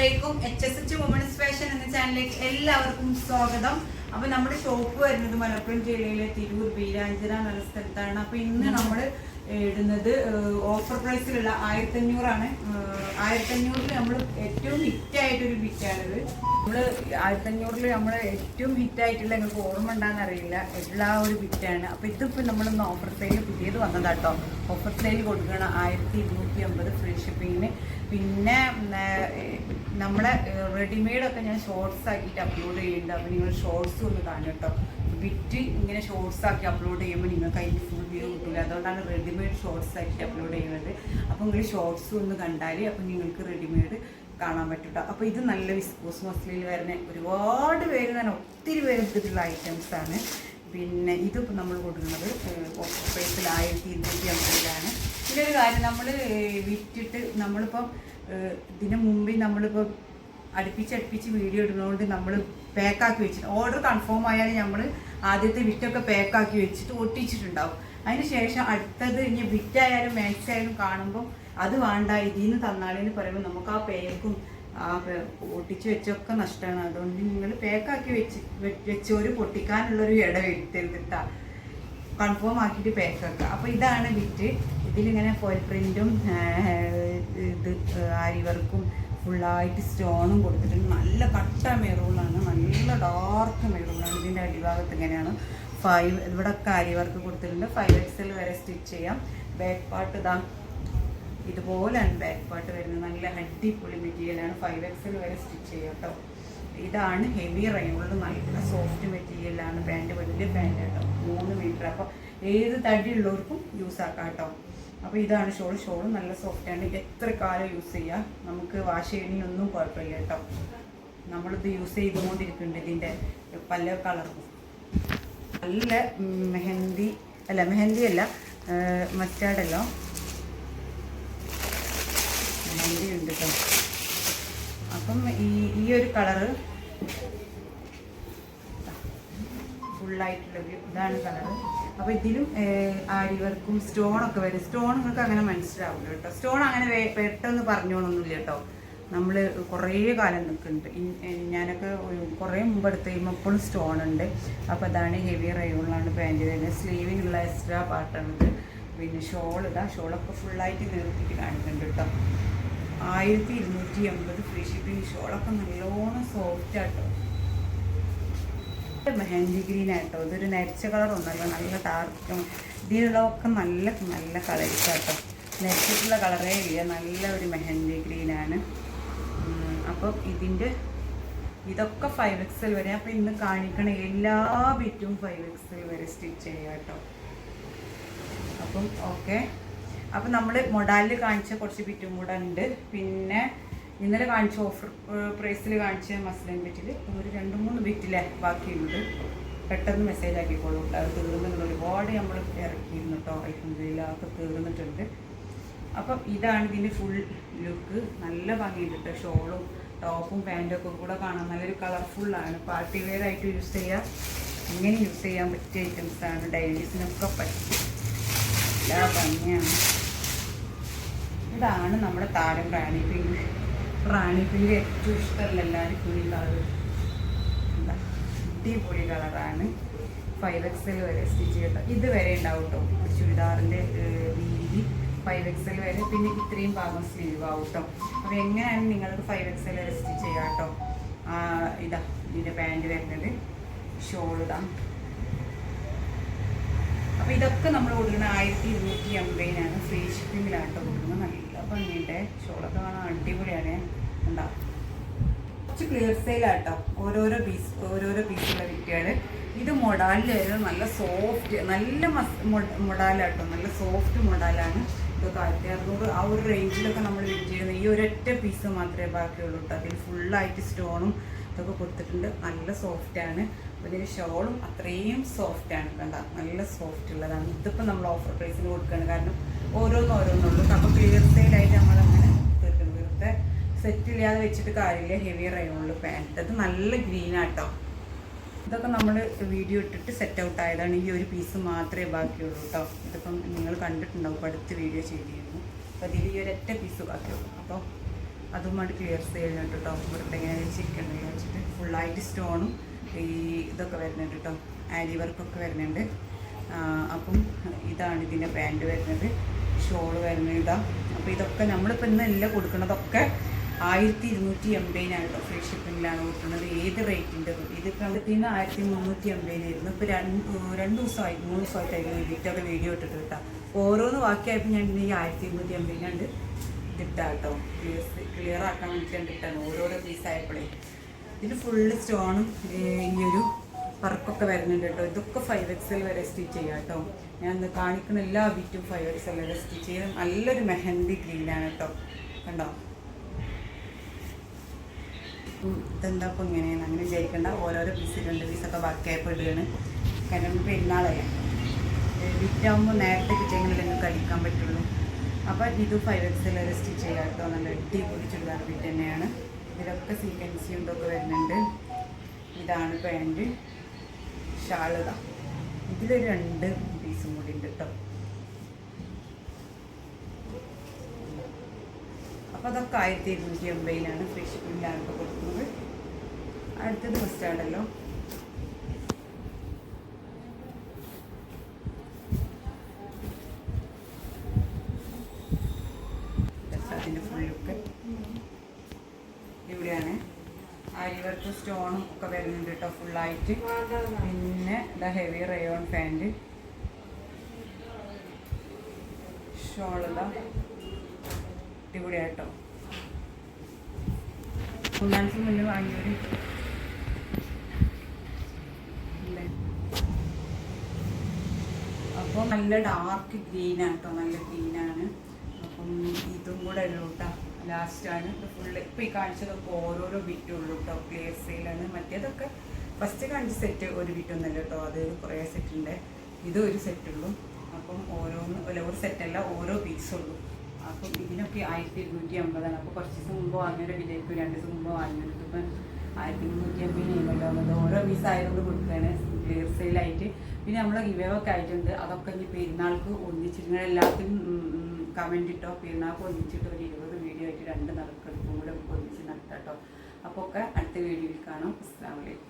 അസ്സലാമലൈക്കും H S H women's fashion എന്ന ചാനലിലേക്ക് എല്ലാവർക്കും സ്വാഗതം. അപ്പൊ നമ്മുടെ ഷോപ്പ് വരുന്നത് മലപ്പുറം ജില്ലയിലെ തിരൂർ ബീരാഞ്ചിറ എന്ന സ്ഥലത്താണ്. അപ്പൊ ഇന്ന് നമ്മൾ ഇടുന്നത്. ഓഫർ പ്രൈസിലുള്ള ആയിരത്തി അഞ്ഞൂറാണ് ആയിരത്തി അഞ്ഞൂറിൽ നമ്മൾ ഏറ്റവും ഹിറ്റ് ആയിട്ടൊരു ബിറ്റാണിത് നമ്മൾ ആയിരത്തി അഞ്ഞൂറിൽ നമ്മൾ ഏറ്റവും ഹിറ്റ് ആയിട്ടുള്ള നിങ്ങൾക്ക് ഓർമ്മ ഉണ്ടാകുന്ന അറിയില്ല. എല്ലാ ഒരു ബിറ്റാണ് അപ്പോൾ ഇതിപ്പോൾ നമ്മളൊന്ന് ഓഫർ സെയിൽ പുതിയത് വന്നതാട്ടോ. ഓഫർ സെയിൽ കൊടുക്കണം ആയിരത്തി ഇരുന്നൂറ്റി അമ്പത് ഫ്രീ ഷിപ്പിങ്ങിന് പിന്നെ നമ്മളെ റെഡിമെയ്ഡ് ഒക്കെ ഞാൻ ഷോർട്സ് ആക്കിയിട്ട് അപ്ലോഡ് ചെയ്യുന്നുണ്ട്. അപ്പോൾ നിങ്ങൾ ഷോർട്സ് ഒന്ന് കാണും കേട്ടോ ബിറ്റ് ഇങ്ങനെ ഷോർട്സ് ആക്കി അപ്ലോഡ് ചെയ്യുമ്പോൾ നിങ്ങൾക്ക് ഫുൾ വ്യൂ കിട്ടില്ല അതുകൊണ്ടാണ് റെഡിമെയ്ഡ് ഷോർട്സ് ആയിട്ട് അപ്ലോഡ് ചെയ്യുന്നത്. അപ്പോൾ നിങ്ങൾ ഷോർട്സ് ഒന്ന് കണ്ടാൽ അപ്പോൾ നിങ്ങൾക്ക് റെഡിമെയ്ഡ് കാണാൻ പറ്റും അപ്പോൾ ഇത് നല്ല വിസ്കോസ് മസ്ലിൽ വരുന്ന ഒരുപാട് പേര് തന്നെ ഒത്തിരി പേര് എടുത്തിട്ടുള്ള ഐറ്റംസാണ് പിന്നെ ഇതിപ്പോൾ നമ്മൾ കൊടുക്കുന്നത് പ്രൈസിൽ ആയിരത്തി ഇരുന്നൂറ്റി അമ്പതിലാണ്. പിന്നെ ഒരു കാര്യം നമ്മൾ വിറ്റിട്ട് നമ്മളിപ്പം ഇതിന് മുമ്പേ നമ്മളിപ്പോൾ അടുപ്പിച്ചടുപ്പിച്ച് വീഡിയോ ഇടുന്നതുകൊണ്ട് നമ്മൾ പാക്കാക്കി വെച്ചിട്ട് ഓർഡർ കൺഫേം ആയാൽ നമ്മൾ ആദ്യത്തെ വിറ്റൊക്കെ പാക്കാക്കി വെച്ചിട്ട് ഒട്ടിച്ചിട്ടുണ്ടാവും. അതിന് ശേഷം അടുത്തത് ഇനി ബിറ്റായാലും മാക്സ് ആയാലും കാണുമ്പോൾ അത് വേണ്ട ഇതിൽ നിന്ന് തന്നാളിന് പറയുമ്പോൾ നമുക്ക് ആ പേക്കും ആ ഒട്ടിച്ച് വെച്ചൊക്കെ നഷ്ടമാണ്. അതുകൊണ്ട് നിങ്ങൾ പേക്കാക്കി വെച്ച് വെച്ച് ഒരു പൊട്ടിക്കാനുള്ളൊരു ഇട വരുത്തരുതിട്ടാ. കൺഫേം ആക്കിയിട്ട് പാക്ക് ആക്കുക അപ്പോൾ ഇതാണ് ബിറ്റ് ഇതിലിങ്ങനെ ഫോയിൽ പ്രിന്റും ഇത് അരിവർക്കും ഫുള്ളായിട്ട് സ്റ്റോണും കൊടുത്തിട്ടുണ്ട്. നല്ല കട്ട മെറൂണാണ്. നല്ല ഡാർക്ക് മെറൂണാണ്. ഇതിന്റെ അടിഭാഗത്ത് ഇങ്ങനെയാണ്. ഫൈവ് ഇവിടെ ആരി വർക്ക് കൊടുത്തിട്ടുണ്ട്. ഫൈവ് എക്സിൽ വരെ സ്റ്റിച്ച് ചെയ്യാം. ബാക്ക് പാർട്ട് ഇതാ. ഇതുപോലെയാണ് ബാക്ക് പാർട്ട് വരുന്നത്. നല്ല അടിപൊളി മെറ്റീരിയലാണ് ഫൈവ് എക്സിൽ വരെ സ്റ്റിച്ച് ചെയ്യാം കേട്ടോ ഇതാണ് ഹെവി റൈനുള്ള നല്ല സോഫ്റ്റ് മെറ്റീരിയലാണ് പാന്റ് വലിയ പാന്റ് കേട്ടോ മൂന്ന് മീറ്റർ അപ്പോൾ ഏത് തടി ഉള്ളവർക്കും യൂസ് ആക്കാം കേട്ടോ അപ്പോൾ ഇതാണ് ഷോൾ ഷോൾ നല്ല സോഫ്റ്റാണ് എത്ര കാലം യൂസ് ചെയ്യാം? നമുക്ക് വാഷ് ഒന്നും കുഴപ്പമില്ല കേട്ടോ നമ്മളിത് യൂസ് ചെയ്തുകൊണ്ടിരിക്കുന്നുണ്ട് ഇതിന്റെ പല കളറും നല്ല മെഹന്തി അല്ല മെഹന്തി അല്ല മസ്റ്റാർഡല്ലോ മെഹന്തി ഉണ്ട് കേട്ടോ അപ്പം ഈ ഈ ഒരു കളറ് ഫുള്ളായിട്ടുള്ള ഇതാണ് കളറ്. അപ്പോൾ ഇതിലും ആരി വർക്കും സ്റ്റോണൊക്കെ വരും. സ്റ്റോൺ നിങ്ങൾക്ക് അങ്ങനെ മനസ്സിലാവില്ല കേട്ടോ സ്റ്റോൺ അങ്ങനെ പെട്ടെന്ന് പറഞ്ഞോളൊന്നുമില്ല കേട്ടോ നമ്മൾ കുറേ കാലം നിൽക്കുന്നുണ്ട് ഞാനൊക്കെ കുറേ മുമ്പ് എടുത്ത് കഴിയുമ്പോൾ ഇപ്പോഴും സ്റ്റോൺ ഉണ്ട് അപ്പോൾ അതാണ് ഹെവി റയോണിലാണ് പാന്റ് വരുന്നത് സ്ലീവിനുള്ള എക്സ്ട്രാ പാർട്ടാണിത് പിന്നെ ഷോൾ ഇതാ ഷോളൊക്കെ ഫുള്ളായിട്ട് നിർത്തിയിട്ട് കാണിക്കുന്നുണ്ട് കേട്ടോ ആയിരത്തി ഇരുന്നൂറ്റി എൺപത് ഫ്രീ ഷിപ്പിംഗ് ഷോളൊക്കെ നല്ലോണം സോഫ്റ്റ് ആട്ടോ. മെഹന്തി ഗ്രീൻ ആട്ടോ. ഇതൊരു നരച്ച കളർ ഒന്നല്ല നല്ല ഡാർക്ക് ഇതിലുള്ളതൊക്കെ നല്ല നല്ല കളേഴ്സ് ആട്ടോ. നരിച്ചിട്ടുള്ള കളറേ ഇല്ല. നല്ല ഒരു മെഹന്തി ഗ്രീനാണ് അപ്പം ഇതിന്റെ ഇതൊക്കെ ഫൈവ് എക്സൽ വരെ. അപ്പം ഇന്ന് കാണിക്കണ എല്ലാ ബിറ്റും ഫൈവ് എക്സൽ വരെ സ്റ്റിച്ച് ചെയ്യുക കേട്ടോ. അപ്പം ഓക്കെ അപ്പം നമ്മൾ മൊഡാലിൽ കാണിച്ച കുറച്ച് ബിറ്റും കൂടെ ഉണ്ട്. പിന്നെ ഇന്നലെ കാണിച്ച ഓഫർ പ്രൈസിൽ കാണിച്ച മസ്ലിൻ ബിറ്റിൽ ഒരു രണ്ട് മൂന്ന് ബിറ്റിലെ ബാക്കിയുണ്ട്. പെട്ടെന്ന് മെസ്സേജ് ആക്കിക്കോളൂ. അത് തീർന്നിട്ടുണ്ട്. ഒരുപാട് നമ്മൾ ഇറക്കിയിരുന്നു കേട്ടോ. ഒക്കെ തീർന്നിട്ടുണ്ട്. അപ്പം ഇതാണ് ഇതിന്റെ ഫുൾ ലുക്ക് നല്ല ഭംഗിയുണ്ട് കേട്ടോ. ഷോളും ടോപ്പും പാന്റും ഒക്കെ കൂടെ കാണാൻ നല്ലൊരു കളർഫുള്ളാണ് പാർട്ടി വെയർ ആയിട്ട് യൂസ് ചെയ്യാം. ഇങ്ങനെ യൂസ് ചെയ്യാൻ പറ്റിയ ഐറ്റംസ് ആണ് ഡൈലീസിനൊക്കെ പറ്റും എല്ലാ ഭംഗിയാണ്. ഇതാണ് നമ്മുടെ താരം റാണി പിങ്ക്. റാണി പിങ്ക് ഏറ്റവും ഇഷ്ടമല്ല എല്ലാവർക്കും ഈ കളർ എന്താ? അടിപൊളി കളറാണ് ഫൈവ് എക്സൽ വരെ സ്റ്റിച്ച് ചെയ്ത ഇത് വരെ ഉണ്ടാവും കേട്ടോ ചുരിദാറിന്റെ വീതി ഫൈവ് എക്സൽ വരെ. പിന്നെ ഇത്രയും ഭാഗം സ്ലീവ് ആവും കേട്ടോ അപ്പോൾ എങ്ങനെയാണ് നിങ്ങൾക്ക് ഫൈവ് എക്സ് എൽ സ്റ്റിച്ച് ചെയ്യാം കേട്ടോ ഇതാ ഇതിന്റെ പാന്റ് വരുന്നത്. ഷോൾ ഇതാ. ഇതൊക്കെ നമ്മൾ കൊടുക്കുന്ന ആയിരത്തി ഇരുന്നൂറ്റി അമ്പതിനാണ്. ഫ്രീ ഷിപ്പിങ്ങിലാട്ടോ കൊടുക്കുന്നത്. നല്ല ഭംഗിയുണ്ട്. ഷോളൊക്കെ കാണാൻ അടിപൊളിയാണ്. എന്താ? കുറച്ച് ക്ലിയർ സെയിലാട്ടോ ഓരോരോ പീസ് ഓരോരോ പീസുള്ള വിറ്റുകൾ ഇത് മൊഡാലിൽ വരുന്നത് നല്ല സോഫ്റ്റ് നല്ല മസ് മൊഡാലാട്ടോ നല്ല സോഫ്റ്റ് മൊഡാലാണ് ഇതൊക്കെ ആയിരത്തി ആ ഒരു റേഞ്ചിലൊക്കെ നമ്മൾ വിറ്റ് ചെയ്യുന്നത് ഈ ഒരൊറ്റ പീസ് മാത്രമേ ബാക്കിയുള്ളൂ കേട്ടോ അതിൽ ഫുള്ളായിട്ട് സ്റ്റോണും ഇതൊക്കെ കൊടുത്തിട്ടുണ്ട്. നല്ല സോഫ്റ്റാണ് അപ്പോൾ ഇതിന് ഷോളും അത്രയും സോഫ്റ്റാണ് കണ്ട. നല്ല സോഫ്റ്റ് ഉള്ളതാണ്. ഇതിപ്പോൾ നമ്മൾ ഓഫർ പ്രൈസിന് കൊടുക്കുകയാണ് കാരണം ഓരോന്ന് ഓരോന്നുള്ളൂ അപ്പോൾ ക്ലിയർ സെയിലായിട്ട് നമ്മളങ്ങനെ തീർക്കുന്നത് വെറുതെ സെറ്റ് ഇല്ലാതെ വെച്ചിട്ട് കാര്യമില്ല. ഹെവി റയോണിൽ പാന്റ് അത് നല്ല ഗ്രീനാട്ടോ ഇതൊക്കെ നമ്മൾ വീഡിയോ ഇട്ടിട്ട് സെറ്റ് ഔട്ട് ആയതാണ്. ഈ ഒരു പീസ് മാത്രമേ ബാക്കിയുള്ളൂ കേട്ടോ ഇതിപ്പം നിങ്ങൾ കണ്ടിട്ടുണ്ടാവും. അടുത്ത് വീഡിയോ ചെയ്തിരുന്നു. അപ്പോൾ ഇതിൽ ഈ ഒരൊറ്റ പീസ് ബാക്കിയുള്ളൂ. അപ്പോൾ അതും വേണ്ടി ക്ലിയർ ചെയ്യുന്നുണ്ട് കേട്ടോ ഇവിടുത്തെ ഇങ്ങനെ ചിക്കൻ വെച്ചിട്ട് ഫുള്ളായിട്ട് സ്റ്റോണും ഈ ഇതൊക്കെ വരുന്നുണ്ട് കേട്ടോ ആരി വർക്കൊക്കെ വരുന്നുണ്ട്. അപ്പം ഇതാണ് ഇതിന്റെ പാന്റ് വരുന്നത്. ഷോൾ വരുന്നത് ഇതാ. അപ്പോൾ ഇതൊക്കെ നമ്മളിപ്പോൾ ഇന്ന് എല്ലാം കൊടുക്കുന്നതൊക്കെ ആയിരത്തി ഇരുന്നൂറ്റി എൺപതിനായിരം ഫ്രീ ഷിപ്പിങ്ങിലാണ് കൊടുക്കുന്നത്. ഏത് റേറ്റിന്റെ ഇത് കണ്ടത്തിന് ആയിരത്തി മുന്നൂറ്റി എൺപതിനായിരുന്നു ഇപ്പോൾ രണ്ട് രണ്ട് ദിവസമായി മൂന്ന് ദിവസമായിട്ടായിരുന്നു വീട്ടിലൊക്കെ വീഡിയോ ഇട്ടിട്ട് കേട്ടോ. ഓരോന്ന് ബാക്കിയായപ്പോൾ ഞാൻ ഈ ആയിരത്തി ഇരുന്നൂറ്റി എൺപതിനാണ്ട് ഇതിട്ടാ കേട്ടോ. ക്ലിയർ ക്ലിയർ ആക്കാൻ വേണ്ടിയിട്ടാണ് ഇട്ടാണ് ഓരോരോ പീസായപ്പോഴേ ഇതിന് ഫുള്ള് സ്റ്റോണും ഈ ഒരു വർക്കൊക്കെ വരുന്നുണ്ട് കേട്ടോ. ഇതൊക്കെ ഫൈവ് എക്സൽ വരെ സ്റ്റിച്ച് ചെയ്യാം കേട്ടോ. ഞാൻ ഇന്ന് കാണിക്കുന്ന എല്ലാ ബിറ്റും ഫൈവ് എക്സൽ വരെ സ്റ്റിച്ച് ചെയ്ത് നല്ലൊരു മെഹന്തി ഗ്രീനാണ് കേട്ടോ. കണ്ടോ? ഇതെന്താ ഇപ്പോൾ ഇങ്ങനെയാണ്? അങ്ങനെ വിചാരിക്കണ്ട. ഓരോരോ പീസ് രണ്ട് പീസൊക്കെ ബാക്കിയായപ്പോൾ ഇടുകയാണ്. കാരണം പെരുന്നാളായ വിറ്റാകുമ്പോൾ നേരത്തെ കിട്ടിയെങ്കിൽ നിങ്ങൾക്ക് പറ്റുള്ളൂ. അപ്പോൾ ഇത് ഫൈവ് എക്സിൽ ഒരു സ്റ്റിച്ച് ചെയ്യാത്ത നല്ല അടിപൊളി ചുരിദാർ ബിറ്റ് തന്നെയാണ്. ഇതിലൊക്കെ സീക്വൻസിയും ഇതൊക്കെ വരുന്നുണ്ട്. ഇതാണ് പാന്റ് ഷാളുക ഇതിലൊരു രണ്ട് പീസും കൂടി ഉണ്ട് കേട്ടോ. അപ്പോൾ അതൊക്കെ ആയിരത്തി ഇരുന്നൂറ്റി എൺപതിനാണ് ഫ്രീ ഷിപ്പിംഗിലാണ് ഇപ്പോൾ കൊടുക്കുന്നത്. അടുത്തത് മസ്റ്റാർഡല്ലോ അതിന്റെ ഫുൾ ലുക്ക് ഇവിടെയാണ്. ആര്യവർക്ക് സ്റ്റോണും ഒക്കെ വരുന്നുണ്ട് കേട്ടോ ഫുള്ളായിട്ട് പിന്നെ ദ ഹെവി റയോൺ പാന്റ് ഷോളിത ഇവിടെയാട്ടോ മൂന്നാഴ്ച മുന്നേ വാങ്ങിയൊരു? അപ്പോൾ നല്ല ഡാർക്ക് ഗ്രീനാണ് കേട്ടോ നല്ല ഗ്രീനാണ് അപ്പം ഇതും കൂടെ ഉള്ളൂ കേട്ടോ ലാസ്റ്റാണ് ഇത് ഫുള്ള് ഇപ്പം ഈ കാണിച്ചതൊക്കെ ഓരോരോ ബിറ്റുള്ളൂ കേട്ടോ ക്ലിയർ സെയിലാണ് മറ്റേതൊക്കെ ഫസ്റ്റ് കാണിച്ച സെറ്റ് ഒരു ബിറ്റൊന്നല്ല കേട്ടോ അത് കുറേ സെറ്റുണ്ട് ഇതും ഒരു സെറ്റ് ഉള്ളൂ. അപ്പം ഓരോന്ന് അല്ല ഒരു സെറ്റല്ല ഓരോ പീസുള്ളൂ ഉള്ളൂ. അപ്പം ഇതിനൊക്കെ ആയിരത്തി ഇരുന്നൂറ്റി അമ്പതാണ്. അപ്പോൾ കുറച്ച് ദിവസം മുമ്പ് വാങ്ങിയൊരു വിലയ്ക്ക് രണ്ട് ദിവസം മുമ്പ് വാങ്ങിയത് ഇപ്പം ആയിരത്തി മുന്നൂറ്റി അമ്പതിനായിരുന്നല്ലോ അത് ഓരോ പീസ് ആയതുകൊണ്ട് കൊടുക്കുകയാണ്. ക്ലിയർ സെയിലായിട്ട് പിന്നെ നമ്മളെ ഗിവേവൊക്കെ ആയിട്ടുണ്ട്. അതൊക്കെ ഇനി പെരുന്നാൾക്ക് ഒന്നിച്ചിട്ട് നിങ്ങൾ എല്ലാത്തിനും കമന്റ് ഇട്ടോ പെരുന്നാൾക്ക് ഒന്നിച്ചിട്ട് ഒരു ഇരുപത് വീഡിയോ ആയിട്ട് രണ്ട് നടക്കെടുപ്പും കൂടെ ഒന്നിച്ച് നടത്താം കേട്ടോ അപ്പോൾ ഒക്കെ അടുത്ത വീഡിയോയിൽ കാണാം. അസ്സാം വലൈക്കും